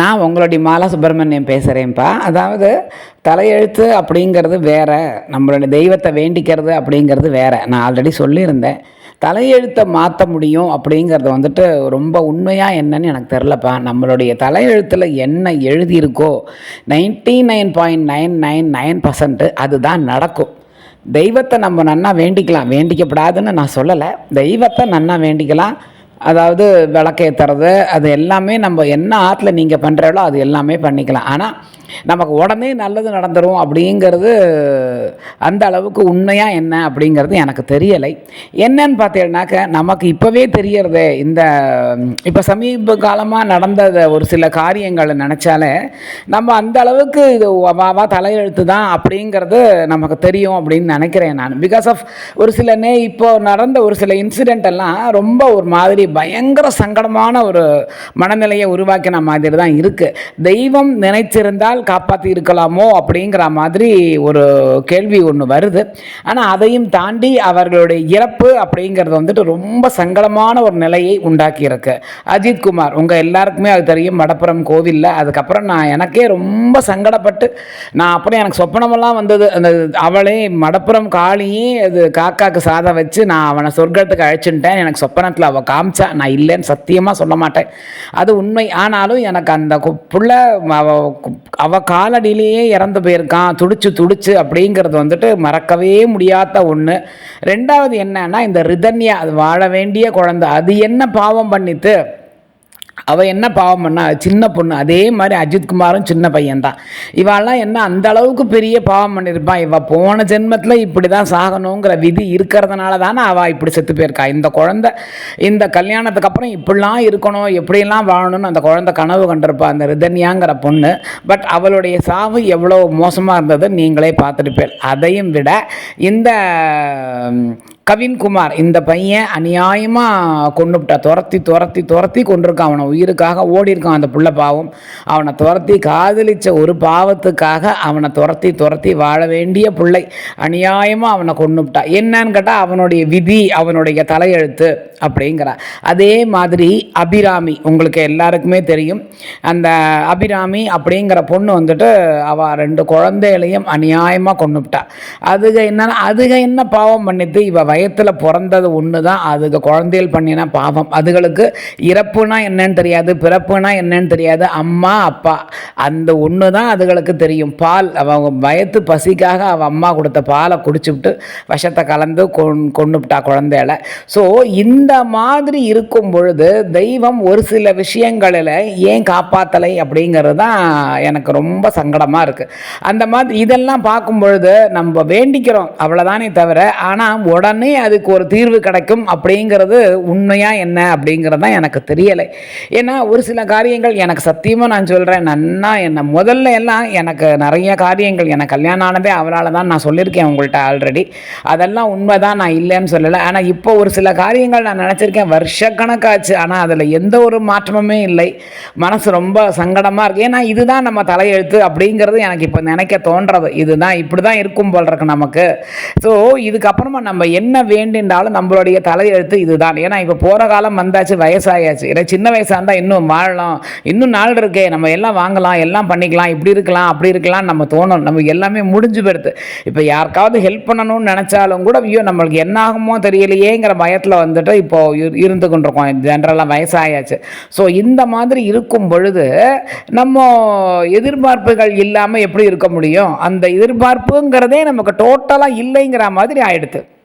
நான் உங்களுடைய மாலா சுப்பிரமணியம் பேசுகிறேன்ப்பா அதாவது தலையெழுத்து அப்படிங்கிறது வேறு நம்மளுடைய தெய்வத்தை வேண்டிக்கிறது அப்படிங்கிறது வேறு. நான் ஆல்ரெடி சொல்லியிருந்தேன். தலையெழுத்தை மாற்ற முடியும் அப்படிங்கிறது வந்துட்டு ரொம்ப உண்மையாக என்னன்னு எனக்கு தெரிலப்பா நம்மளுடைய தலையெழுத்தில் என்ன எழுதியிருக்கோ ninety nine point nine nine nine percent அதுதான் நடக்கும். தெய்வத்தை நம்ம நன்னா வேண்டிக்கலாம். வேண்டிக்கப்படாதுன்னு நான் சொல்லலை. தெய்வத்தை நன்னா வேண்டிக்கலாம். அதாவது விளக்கேற்றுறது அது எல்லாமே நம்ம என்ன ஆற்றுல நீங்கள் பண்ணுறீங்களோ அது எல்லாமே பண்ணிக்கலாம். ஆனால் நமக்கு உடனே நல்லது நடந்துடும் அப்படிங்கிறது அந்த அளவுக்கு உண்மையாக என்ன அப்படிங்கிறது எனக்கு தெரியலை. என்னன்னு பார்த்தீங்கன்னாக்க நமக்கு இப்போவே தெரியறது இந்த இப்போ சமீப காலமாக நடந்த ஒரு சில காரியங்களை நினச்சாலே நம்ம அந்த அளவுக்கு இது வாவா தலையெழுத்து தான் அப்படிங்கிறது நமக்கு தெரியும் அப்படின்னு நினைக்கிறேன் நான். பிகாஸ் ஆஃப் ஒரு சில நே இப்போ நடந்த ஒரு சில இன்சிடெண்ட் எல்லாம் ரொம்ப ஒரு மாதிரி பயங்கர சங்கடமான ஒரு மனநிலையை உருவாக்கின மாதிரி தான் இருக்குது தெய்வம் நினைச்சிருந்தால் காப்பாற்றி இருக்கலாமோ அப்படிங்கிற மாதிரி ஒரு கேள்வி ஒன்று வருது. ஆனால் அதையும் தாண்டி அவர்களுடைய இறப்பு அப்படிங்கிறது வந்துட்டு ரொம்ப சங்கடமான ஒரு நிலையை உண்டாக்கியிருக்கு அஜித் குமார் உங்கள் எல்லாருக்குமே அது தெரியும். மடப்புறம் கோவிலில். அதுக்கப்புறம் நான் எனக்கே ரொம்ப சங்கடப்பட்டு நான் அப்புறம் எனக்கு சொப்பனமெல்லாம் வந்தது. அந்த அவளே மடப்புறம் காளியே அது காக்காக்கு சாதம் வச்சு நான் அவனை சொர்க்கத்துக்கு அழைச்சிட்டேன். எனக்கு சொப்பனத்தில் அவள் காமிச்சா நான் இல்லைன்னு சத்தியமாக சொல்ல மாட்டேன். அது உண்மை. ஆனாலும் எனக்கு அந்த கு- அவள் காலடியிலேயே இறந்து போயிருக்கான் துடிச்சு துடிச்சு அப்படிங்கிறது வந்துட்டு மறக்கவே முடியாத ஒன்று ரெண்டாவது என்னன்னா இந்த ரிதன்யா அது வாழ வேண்டிய குழந்தை. அது என்ன பாவம் பண்ணித்து அவள் என்ன பாவம் பண்ணா? சின்ன பொண்ணு. அதே மாதிரி அஜித் குமாரும் சின்ன பையன்தான். இவாள்லாம் என்ன அந்த அளவுக்கு பெரிய பாவம் பண்ணியிருப்பான் இவள் போன ஜென்மத்தில் இப்படி தான் சாகணுங்கிற விதி இருக்கிறதுனால தானே அவள் இப்படி செத்து போயிருக்கா? இந்த குழந்தை இந்த கல்யாணத்துக்கு அப்புறம் இப்படிலாம் இருக்கணும் எப்படிலாம் வாழணும்னு அந்த குழந்தை கனவு கண்டிருப்பா அந்த ரிதன்யாங்கிற பொண்ணு. பட் அவளுடைய சாவு எவ்வளோ மோசமாக இருந்தது நீங்களே பார்த்துருப்பேன் அதையும் விட இந்த கவின்குமார் இந்த பையன் அநியாயமாக கொண்டுவிட்டா துரத்தி துரத்தி துரத்தி கொண்டிருக்கான். அவனை உயிருக்காக ஓடி இருக்கான் அந்த புள்ள பாவம். அவனை துரத்தி காதலிச்ச ஒரு பாவத்துக்காக அவனை துரத்தி துரத்தி வாழ வேண்டிய பிள்ளை அநியாயமாக அவனை கொண்டுவிட்டா என்னன்னு கேட்டால் அவனுடைய விதி அவனுடைய தலையெழுத்து அப்படிங்கிறான் அதே மாதிரி அபிராமி உங்களுக்கு எல்லாருக்குமே தெரியும். அந்த அபிராமி அப்படிங்கிற பொண்ணு வந்துட்டு அவள் ரெண்டு குழந்தைகளையும் அநியாயமாக கொண்டுவிட்டா அதுக என்னன்னா அதுக என்ன பாவம் பண்ணிட்டு இவ வயத்தில் பிறந்தது ஒன்று தான் அதுக்கு குழந்தைகள் பண்ணினா பாவம். அதுகளுக்கு இறப்புனா என்னன்னு தெரியாது பிறப்புனா என்னன்னு தெரியாது. அம்மா அப்பா அந்த ஒன்று தான் அதுகளுக்கு தெரியும். பால் அவங்க வயத்து பசிக்காக அவள் அம்மா கொடுத்த பாலை குடிச்சுவிட்டு விஷத்தை கலந்து கொண் கொண்டுவிட்டா குழந்தையில ஸோ இந்த மாதிரி இருக்கும் பொழுது தெய்வம் ஒரு சில விஷயங்களில் ஏன் காப்பாற்றலை அப்படிங்கிறது தான் எனக்கு ரொம்ப சங்கடமாக இருக்குது அந்த மாதிரி இதெல்லாம் பார்க்கும் பொழுது நம்ம வேண்டிக்கிறோம். அவ்வளோதானே தவிர ஆனால் உடனே அதுக்கு ஒரு தீர்வு கிடைக்கும் அப்படிங்கிறது உண்மையாக என்ன அப்படிங்கிறது தான் எனக்கு தெரியலை. ஏன்னா ஒரு சில காரியங்கள் எனக்கு சத்தியமாக நான் சொல்கிறேன் நன்னா என்ன முதல்ல எல்லாம் எனக்கு நிறைய காரியங்கள் எனக்கு கல்யாணம் ஆனதே அவளால் தான் நான் சொல்லியிருக்கேன் உங்கள்கிட்ட ஆல்ரெடி அதெல்லாம் உண்மை தான் நான் இல்லைன்னு சொல்லலை. ஆனால் இப்போ ஒரு சில காரியங்கள் நான் நினச்சிருக்கேன் வருஷக்கணக்காச்சு. ஆனால் அதில் எந்த ஒரு மாற்றமுமே இல்லை. மனசு ரொம்ப சங்கடமாக இருக்குது ஏன்னா இதுதான் நம்ம தலையெழுத்து அப்படிங்கிறது எனக்கு இப்போ நினைக்க தோன்றது. இதுதான் இப்படி தான் இருக்கும் போல் இருக்கு நமக்கு. ஸோ இதுக்கப்புறமா நம்ம என்ன என்ன வேண்டின்றாலும் நம்மளுடைய தலையெழுத்து இதுதான். ஏன்னா இப்போ போகிற காலம் வந்தாச்சு வயசாயாச்சு. ஏன்னா சின்ன வயசாக இருந்தால் இன்னும் வாழலாம். இன்னும் நாள் இருக்கே. நம்ம எல்லாம் வாங்கலாம் எல்லாம் பண்ணிக்கலாம். இப்படி இருக்கலாம் அப்படி இருக்கலாம் நம்ம தோணும். நம்ம எல்லாமே முடிஞ்சு போயிடுது. இப்போ யாருக்காவது ஹெல்ப் பண்ணணும்னு நினச்சாலும் கூட ஐயோ நம்மளுக்கு என்ன ஆகுமோ தெரியலையேங்கிற பயத்தில் வந்துட்டு இப்போது இரு- இருந்து கொண்டிருக்கோம். ஜென்ரலாக வயசாயாச்சு. ஸோ இந்த மாதிரி இருக்கும் பொழுது நம்ம எதிர்பார்ப்புகள் இல்லாமல் எப்படி இருக்க முடியும்? அந்த எதிர்பார்ப்புங்கிறதே நமக்கு டோட்டலாக இல்லைங்கிற மாதிரி ஆயிடுது.